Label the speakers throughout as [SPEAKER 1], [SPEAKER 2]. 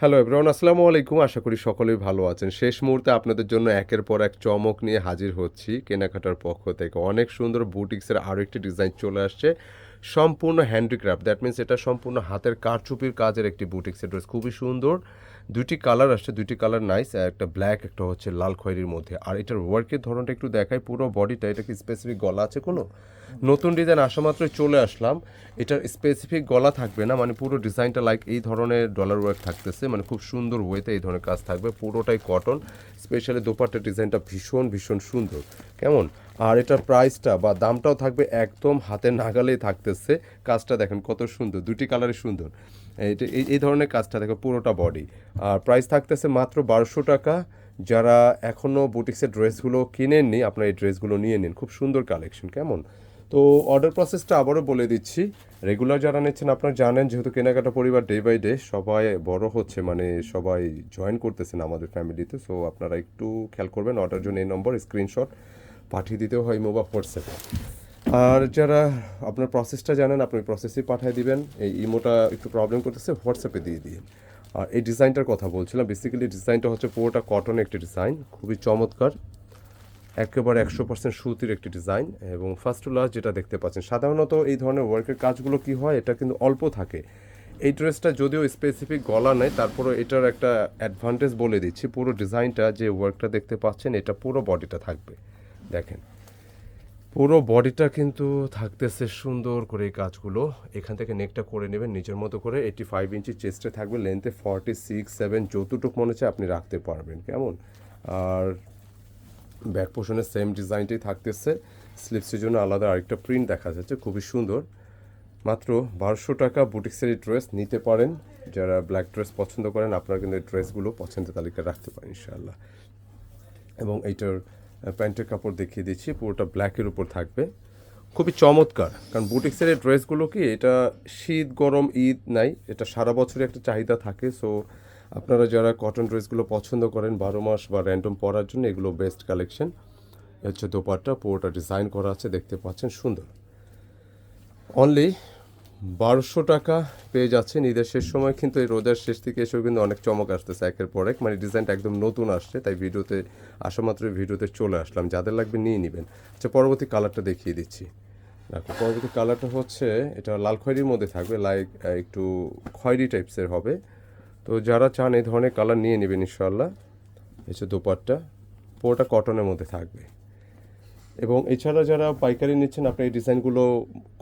[SPEAKER 1] Hello everyone আসসালামু আলাইকুম আশা করি সকলেই ভালো আছেন। শেষ মুহূর্তে আপনাদের জন্য একের পর এক চমক নিয়ে হাজির হচ্ছি কেনাকাটার পক্ষ থেকে। অনেক সুন্দর বুটিক্সের আরও একটি ডিজাইন চলে আসছে। সম্পূর্ণ হ্যান্ডিক্রাফট দ্যাট মিন্স এটা সম্পূর্ণ হাতের কারচুপির কাজের একটি বুটিক্সের ড্রেস খুবই সুন্দর। দুইটি কালার আসছে, দুইটি কালার নাইস একটা ব্ল্যাক একটা হচ্ছে লাল খয়েরির মধ্যে। আর এটার ওয়ার্কের ধরনটা একটু দেখায় পুরো বডিটা এটা কি স্পেসিফিক গলা আছে কোনো? নতুন ডিজাইন আসা মাত্রই চলে আসলাম। এটার স্পেসিফিক গলা থাকবে না মানে পুরো ডিজাইনটা লাইক এই ধরনের ডলার ওয়ার্ক থাকতেছে মানে খুব সুন্দর ওয়েতে এই ধরনের কাজ থাকবে। পুরোটাই কটন স্পেশালি দোপাট্টার ডিজাইনটা ভীষণ ভীষণ সুন্দর। কেমন? আর এটার প্রাইসটা বা দামটাও থাকবে একদম হাতের নাগালেই থাকতেছে। কাজটা দেখেন কত সুন্দর, দুটি কালারই সুন্দর। এই ধরনের কাজটা দেখো পুরোটা বডি আর প্রাইস থাকতেছে মাত্র বারোশো টাকা। যারা এখনও বুটিক্সের ড্রেসগুলো কিনেননি, আপনার এই ড্রেসগুলো নিয়ে নিন। খুব সুন্দর কালেকশন কেমন? তো অর্ডার প্রসেসটা আবারও বলে দিচ্ছি। রেগুলার যারা নিচ্ছেন, আপনারা জানেন যেহেতু কেনাকাটা পরিবার ডে বাই ডে সবাই বড় হচ্ছে মানে সবাই জয়েন করতেছেন আমাদের ফ্যামিলিতে সো আপনারা একটু খেয়াল করবেন অর্ডার জন্য এই নম্বর স্ক্রিনশট পাঠিয়ে দিতেও হয় ইমো বা হোয়াটসঅ্যাপে। আর যারা আপনার প্রসেসটা জানেন, আপনি প্রসেসই পাঠিয়ে দিবেন। এই ইমোটা একটু প্রবলেম করতেছে, হোয়াটসঅ্যাপে দিয়ে দিন আর এই ডিজাইনটার কথা বলছিলাম বেসিক্যালি ডিজাইনটা হচ্ছে পুরোটা কটনের একটি ডিজাইন খুবই চমৎকার। একেবারে একশো পার্সেন্ট সুতির একটি ডিজাইন এবং ফার্স্ট টু লাস্ট যেটা দেখতে পাচ্ছেন, সাধারণত এই ধরনের ওয়ার্কের কাজগুলো কি হয়, এটা কিন্তু অল্প থাকে। এই ড্রেসটা যদিও স্পেসিফিক গলা নেই তারপরে এটার একটা অ্যাডভান্টেজ বলে দিচ্ছি। পুরো ডিজাইনটা যে ওয়ার্কটা দেখতে পাচ্ছেন, এটা পুরো বডিটা থাকবে। দেখেন, পুরো বডিটা কিন্তু থাকতেছে সুন্দর করে এই কাজগুলো। এখান থেকে নেকটা করে নেবেন, নিজের মতো করে এইটি ফাইভ ইঞ্চি চেস্টে থাকবে লেন্থে ফর্টি সিক্স সেভেন যতটুকু মনে হচ্ছে আপনি রাখতে পারবেন, কেমন? আর ব্যাক পোর্শনের সেম ডিজাইনটাই থাকতেছে। স্লিপসের জন্য আলাদা আরেকটা প্রিন্ট দেখা যাচ্ছে, খুবই সুন্দর। মাত্র বারোশো টাকা বুটিক্সের এই ড্রেস নিতে পারেন। যারা ব্ল্যাক ড্রেস পছন্দ করেন, আপনারা কিন্তু এই ড্রেসগুলো পছন্দের তালিকায় রাখতে পারেন, ইনশাআল্লাহ। এবং এইটার প্যান্টের কাপড় দেখিয়ে দিচ্ছি, পুরোটা ব্ল্যাকের উপর থাকবে। খুবই চমৎকার, কারণ বুটিক্সের এই ড্রেসগুলো কি, এটা শীত, গরম, ঈদ নাই, এটা সারা বছরই একটা চাহিদা থাকে। সো আপনারা যারা কটন ড্রেসগুলো পছন্দ করেন, বারো মাস বা র্যান্ডম পরার জন্য এগুলো বেস্ট কালেকশন হচ্ছে দোপাট্টা, পুরোটা ডিজাইন করা আছে, দেখতে পাচ্ছেন, সুন্দর। অনলি বারোশো টাকা পেয়ে যাচ্ছেন ঈদের শেষ সময়, কিন্তু এই রোজার শেষ থেকে এসেও কিন্তু অনেক চমক আসতেছে একের পর এক। মানে ডিজাইনটা একদম নতুন আসছে, তাই ভিডিওতে আসা মাত্র ভিডিওতে চলে আসলাম। যাদের লাগবে নিয়ে নেবেন। আচ্ছা পরবর্তী কালারটা দেখিয়ে দিচ্ছি। দেখো, পরবর্তী কালারটা হচ্ছে, এটা লাল খয়েরির মধ্যে থাকবে লাইক একটু খয়েরি টাইপসের হবে। তো যারা চান এই ধরনের কালার নিয়ে নেবেন ইনশাল্লাহ হচ্ছে দোপাট্টা, পুরোটা কটনের মধ্যে থাকবে। এবং এছাড়া যারা পাইকারি নিচ্ছেন, আপনার এই ডিজাইনগুলো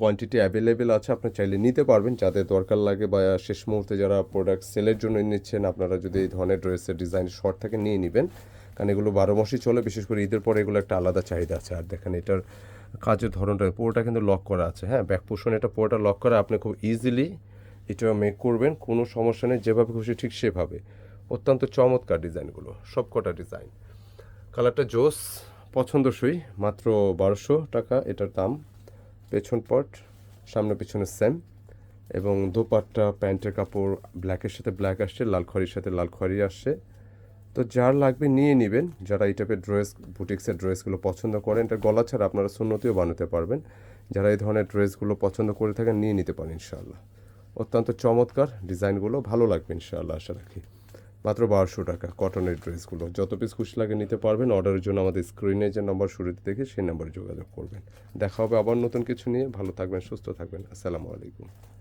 [SPEAKER 1] কোয়ান্টিটি অ্যাভেলেবেল আছে আপনি চাইলে নিতে পারবেন। যাদের দরকার লাগে বা শেষ মুহূর্তে যারা প্রোডাক্ট সেলের জন্য নিচ্ছেন, আপনারা যদি এই ধরনের ড্রেসের ডিজাইন শর্ট থাকে নিয়ে নেবেন। কারণ এগুলো বারো মাসই চলে, বিশেষ করে ঈদের পরে এগুলো একটা আলাদা চাহিদা আছে। আর দেখেন, এটার কাজের ধরনটা, পুরোটা কিন্তু লক করা আছে। হ্যাঁ ব্যাক পোর্শন এটা পুরোটা লক করা আপনি খুব ইজিলি এটা মেক করবেন। কোনো সমস্যা নেই, যেভাবে খুশি ঠিক সেভাবে। অত্যন্ত চমৎকার ডিজাইনগুলো সব কটা ডিজাইন কালারটা জোস। পছন্দসই, মাত্র বারোশো টাকা এটার দাম। পেছন পট সামনে পিছনে সেম। এবং দোপাট্টা, প্যান্টের কাপড়, ব্ল্যাকের সাথে ব্ল্যাক আসছে, লাল খড়ির সাথে লাল খড়ি আসছে। তো যার লাগবে নিয়ে নেবেন। যারা এই টাইপের ড্রেস বুটিক্সের ড্রেসগুলো পছন্দ করেন, এটা গলা ছাড়া আপনারা সুন্নতিও বানাতে পারবেন। যারা এই ধরনের ড্রেসগুলো পছন্দ করে থাকেন, নিয়ে নিতে পারেন ইনশাআল্লাহ। অত্যন্ত চমৎকার ডিজাইনগুলো, ভালো লাগবে ইনশাআল্লাহ, আশা রাখি। মাত্র বারোশো টাকা কটনের ড্রেসগুলো যত পিস খুশি লাগে নিতে পারবেন। অর্ডারের জন্য আমাদের স্ক্রিনে যে নম্বর শুরুতে দেখে সেই নম্বরে যোগাযোগ করবেন। দেখা হবে আবার নতুন কিছু নিয়ে। ভালো থাকবেন, সুস্থ থাকবেন। আসসালামু আলাইকুম।